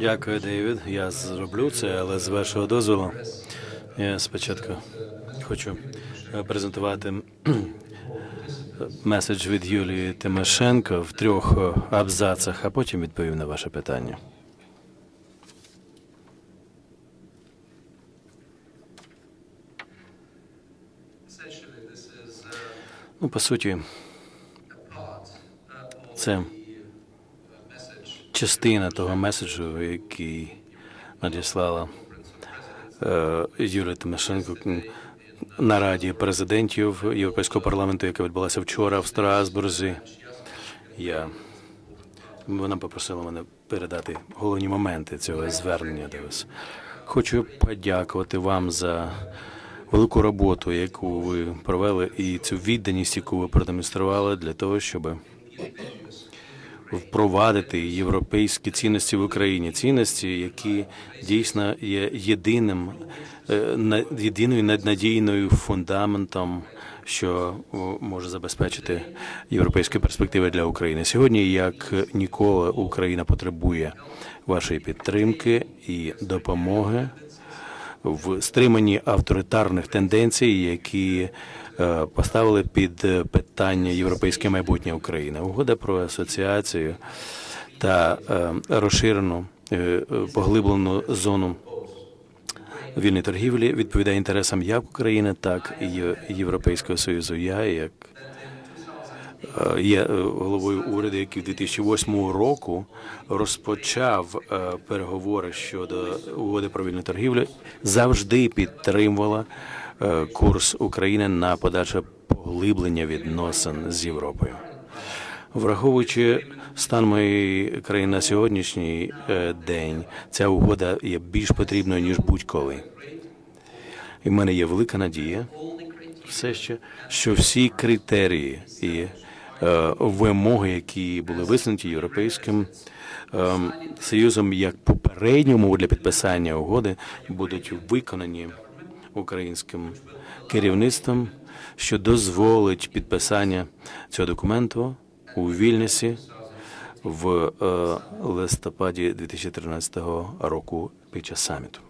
Дякую, Дейвід. Я зроблю це, але з вашого дозволу. Я спочатку хочу е, презентувати меседж від Юлії Тимошенко в трьох е, абзацах, а потім відповім на ваше питання. Ну, по суті, це частина того меседжу, який надіслала е, Юлія Тимошенко на раді президентів Європейського парламенту, яка відбулася вчора в Страсбурзі. Я вона попросила мене передати головні моменти цього звернення до вас. Хочу подякувати вам за велику роботу, яку ви провели, і цю відданість, яку ви продемонстрували для того, щоб впровадити європейські цінності в Україні, цінності, які дійсно є єдиним е, єдиною наднадійною фундаментом, що може забезпечити європейські перспективи для України. Сьогодні, як ніколи, Україна потребує вашої підтримки і допомоги в стриманні авторитарних тенденцій, які е, поставили під питання європейське майбутнє України. Угода про асоціацію та е, розширену е, поглиблену зону вільної торгівлі відповідає інтересам як України, так і Європейського Союзу. Я як є е, головою уряду, який в 2008 року розпочав е, переговори щодо угоди про вільну торгівлю, завжди підтримувала е, курс України на подальше поглиблення відносин з Європою. Враховуючи стан моєї країни на сьогоднішній е, день, ця угода є більш потрібною ніж будь-коли. І в мене є велика надія, все ще, що всі критерії і е, вимоги, які були висунуті європейським е, союзом як попередню умову для підписання угоди, будуть виконані українським керівництвом, що дозволить підписання цього документу у Вільнюсі в е, листопаді 2013 року під час саміту.